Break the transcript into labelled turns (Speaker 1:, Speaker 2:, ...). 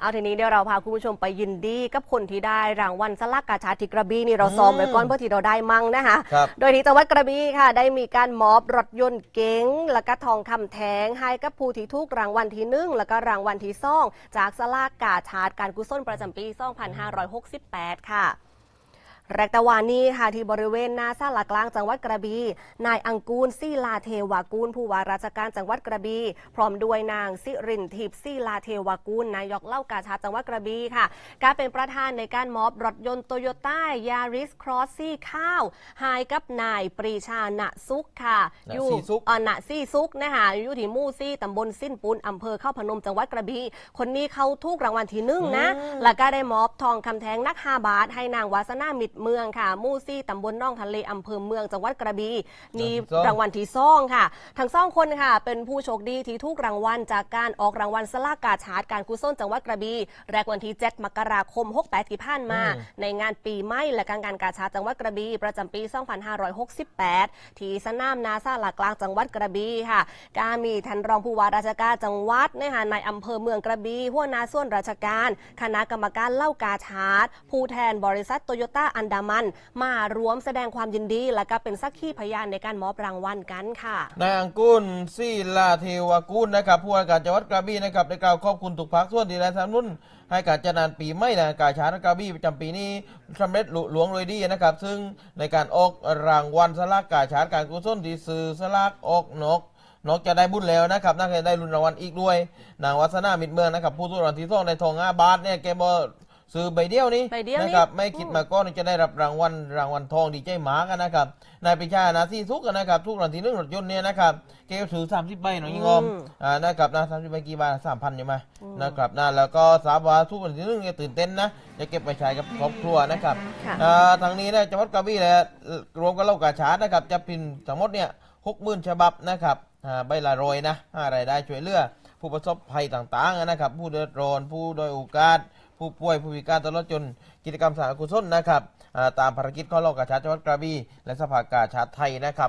Speaker 1: เอาทีนี้เดี๋ยวเราพาคุณผู้ชมไปยินดีกับคนที่ได้รางวัลสลักกาชาดที่กระบี่นี่เราซ้อมไว้ก่อนเพื่อที่เราได้มั่งนะคะ
Speaker 2: ครับ
Speaker 1: โดยที่จังหวัดกระบี่ค่ะ ได้มีการมอบรถยนต์เก๋งแล้วก็ทองคำแทงให้กับผู้ที่ถูกรางวัลที่หนึ่งแล้วก็รางวัลที่สองจากสลากกาชาดการกุศลประจำปี 2568 ค่ะ แรกตะวันนี้ค่ะที่บริเวณหน้าศาลากลางจังหวัดกระบี่นายอังกูลศิลาเทวากูล ผู้ว่าราชการจังหวัดกระบี่พร้อมด้วยนางสิรินทิพย์ศิลาเทวากูลนายกเล่ากาชาดจังหวัดกระบี่ค่ะ การเป็นประธานในการมอบรถยนต์โตโยต้ายาริสครอสซี่ข้าวให้กับนายปรีชาณซุกค่ะ
Speaker 2: ณซี่ซุก
Speaker 1: อ่าณซี่ซุกนะคะอยู่ที่หมู่ซี่ตำบลสิ้นปูนอำเภอเข้าพนมจังหวัดกระบี่คนนี้เขาถูกรางวัลที่หนึ่งนะ
Speaker 2: อืม
Speaker 1: แล้วก็ได้มอบทองคำแทงนัก5บาทให้นางวาสนามิตรเมืองค่ะหมู่ซี่ตำบลน่องทะเลอำเภอเมืองจังหวัดกระบี่นี่รางวัลที่สองค่ะ ทั้งสองคนค่ะ เป็นผู้โชคดีที่ถูกรางวัลจากการออกรางวัลสลากกาชาดการกุศลจังหวัดกระบี่แรกวันที่7มกราคม 68 ที่ผ่านมา ในงานปีใหม่และการงานกาชาดจังหวัดกระบี่ประจำปี 2568 ที่สนามนาซาหลักกลางจังหวัดกระบี่ค่ะก็มีท่านรองผู้ว่าราชการจังหวัดนะคะในอำเภอเมืองกระบี่หัวหน้าส่วนราชการ คณะกรรมการเล่ากาชาดผู้แทนบริษัทโตโยต้าอันดามัน มารวมแสดงความยินดี และก็เป็นสักขีพยานในการมอบรางวัลกันค่ะ
Speaker 2: นางกุลศิลาเทวกุลนะครับผู้ว่าการจังหวัดกระบี่นะครับได้กล่าวขอบคุณทุกภาคส่วนที่ได้สนับสนุนให้การจัดงานปีใหม่นะกาชาดกระบี่ประจำปีนี้สำเร็จลุหลวงเลยดีนะครับ ซึ่งในการออกรางวัลสลากกาชาดการกุศลที่ซื้อสลากออกนกนอกจากได้บุญแล้วนะครับน่าจะได้รุนรางวัลอีกด้วย นางวัฒนามิตรเมืองนะครับ ผู้ทุกรางวัลที่สองในทองห้าบาทเนี่ยแกบอก ซื้อใบเดียวนี้
Speaker 1: ใบเดียวนี่
Speaker 2: นะครับไม่คิดมาก่อนว่าจะได้รับรางวัลรางวัลทองดีใจหมากันนะครับนายปรีชานาซีทุกกันนะครับทุกรางวัลที่หนึ่งรถยนต์เนี่ยนะครับแกก็ถือสามสิบใบหน่อยยิงอม
Speaker 1: อืม
Speaker 2: อ่านะครับนะสามสิบใบกี่บาทสามพันใช่ไหมนะครับนะแล้วก็สาบาทุกรางวัลที่หนึ่งเนี่ยตื่นเต้นนะจะเก็บไปใช้กับครอบครัวนะครับ
Speaker 1: ค่ะ
Speaker 2: อ่าทางนี้นะจังหวัดกระบี่เนี่ยรวมกับเล่ากาชาดนะครับจะพิมพ์ทั้งหมดเนี่ยหกหมื่นฉบับนะครับอ่าใบละร้อยนะห้ารายได้ช่วยเหลือผู้ประสบภัยต่างๆนะครับ ผู้เดือดร้อนผู้ด้อยโอกาส ผู้ป่วยผู้พิการตลอดจนกิจกรรมสาธารณกุศลนะครับตามภารกิจข้องเล่ากาชาดจังหวัดกระบี่และสภากาชาติไทยนะครับ